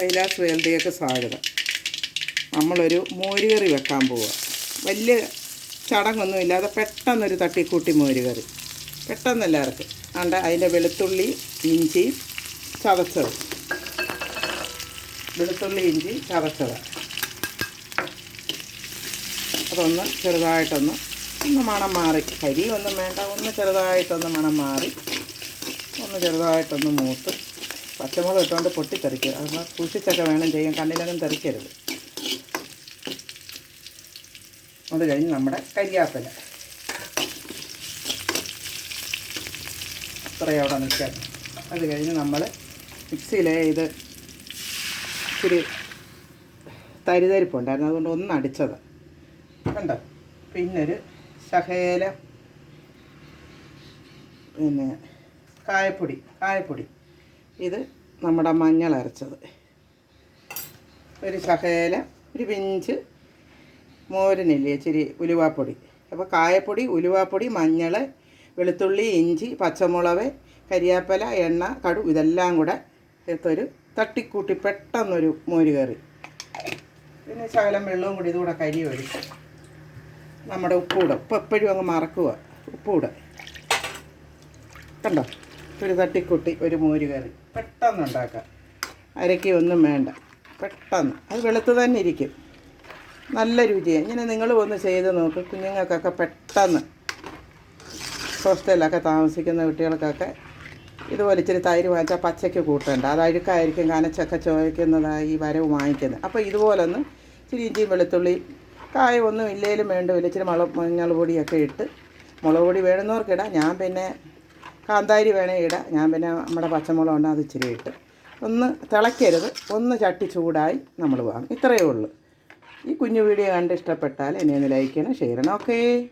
കൈലാസ് വേൾഡിയൊക്കെ സ്വാഗതം. നമ്മളൊരു മോരുകറി വെക്കാൻ പോവുക വലിയ ചടങ്ങൊന്നും ഇല്ലാതെ പെട്ടെന്നൊരു തട്ടിക്കൂട്ടി മോരുകറി. പെട്ടെന്ന് എല്ലാവർക്കും ആണ്ട് അതിന്റെ വെളുത്തുള്ളി ഇഞ്ചി ചതച്ചത്. വെളുത്തുള്ളി ഇഞ്ചി ചതച്ചത്. അതൊന്ന് ചെറുതായിട്ടൊന്ന് ഒന്ന് മണം മാറി. കരി ഒന്നും വേണ്ട. ഒന്ന് ചെറുതായിട്ടൊന്ന് മണം മാറി. ഒന്ന് ചെറുതായിട്ടൊന്ന് മൂത്ത് പച്ചമുളക് ഇട്ടുകൊണ്ട് പൊട്ടിത്തെറിക്കുക. അത് സൂക്ഷിച്ചൊക്കെ വേണം ചെയ്യാൻ കണ്ണിലൊന്നും തെറിക്കരുത്. അത് കഴിഞ്ഞ് നമ്മുടെ കരിയാപ്പില. ഇത്രയും അവിടെ നിൽക്കാം അത് കഴിഞ്ഞ് നമ്മൾ മിക്സിയിലെ ഇത് ഇച്ചിരി തരിതരിപ്പുണ്ടായിരുന്നു. അതുകൊണ്ട് ഒന്ന് അടിച്ചത്. കണ്ടോ? പിന്നൊരു ശഹേല പിന്നെ കായപ്പൊടി. കായപ്പൊടി. ഇത് നമ്മുടെ മഞ്ഞൾ അരച്ചത്. ഒരു ശകേല ഒരു പിഞ്ച് മോരിനില്ലേ ഇച്ചിരി ഉലുവാപ്പൊടി. അപ്പോൾ കായപ്പൊടി ഉലുവാപ്പൊടി മഞ്ഞൾ വെളുത്തുള്ളി ഇഞ്ചി പച്ചമുളക് കരിയാപ്പല എണ്ണ കടു ഇതെല്ലാം കൂടെ എടുത്തൊരു തട്ടിക്കൂട്ടി പെട്ടെന്നൊരു മോര് കറി. പിന്നെ ശകലം വെള്ളവും കൂടി ഇതുകൂടെ കരി ഒഴിക്കും നമ്മുടെ ഉപ്പൂടെ ഉപ്പ് എപ്പോഴും അങ്ങ് മറക്കുക ഉപ്പൂടെ കണ്ടോ? ഒരു തട്ടിക്കുട്ടി ഒരു മോര് കറി. പെട്ടെന്ന് ഉണ്ടാക്കാം. അരക്കി ഒന്നും വേണ്ട. പെട്ടെന്ന്. അത് വെളുത്ത് തന്നെ ഇരിക്കും. നല്ല രുചിയാണ് ഇങ്ങനെ നിങ്ങൾ ഒന്ന് ചെയ്ത് നോക്ക്. കുഞ്ഞുങ്ങൾക്കൊക്കെ പെട്ടെന്ന് ഹോസ്റ്റലിലൊക്കെ താമസിക്കുന്ന കുട്ടികൾക്കൊക്കെ ഇതുപോലെ ഇച്ചിരി തൈര് വാങ്ങിച്ചാൽ പച്ചയ്ക്ക് കൂട്ടേണ്ട. അത് അഴുക്കായിരിക്കും കനച്ചൊക്കെ ചോദിക്കുന്നതായി ഈ വരവ് വാങ്ങിക്കുന്നത്. അപ്പോൾ ഇതുപോലൊന്ന് ഇച്ചിരി ഇഞ്ചിയും വെളുത്തുള്ളി കായമൊന്നും ഇല്ലേലും വേണ്ടുമില്ല ഇച്ചിരി മുളക് മഞ്ഞൾ പൊടിയൊക്കെ ഇട്ട് മുളക് പൊടി വേണമെന്നവർക്കിടാം. ഞാൻ പിന്നെ കാന്താരി വേണേ ഇടാം. ഞാൻ പിന്നെ നമ്മുടെ പച്ചമുളക് ഉണ്ട് അത് ഇച്ചിരി ഇട്ട്. ഒന്ന് തിളയ്ക്കരുത്. ഒന്ന് ചട്ടി ചൂടായി നമ്മൾ വാങ്ങും. ഇത്രയേ ഉള്ളൂ. ഈ കുഞ്ഞു വീഡിയോ കണ്ട് ഇഷ്ടപ്പെട്ടാൽ എന്നെ ഒന്ന് ലൈക്ക് ചെയ്യണം. ഷെയർ ചെയ്യണം. ഓക്കേ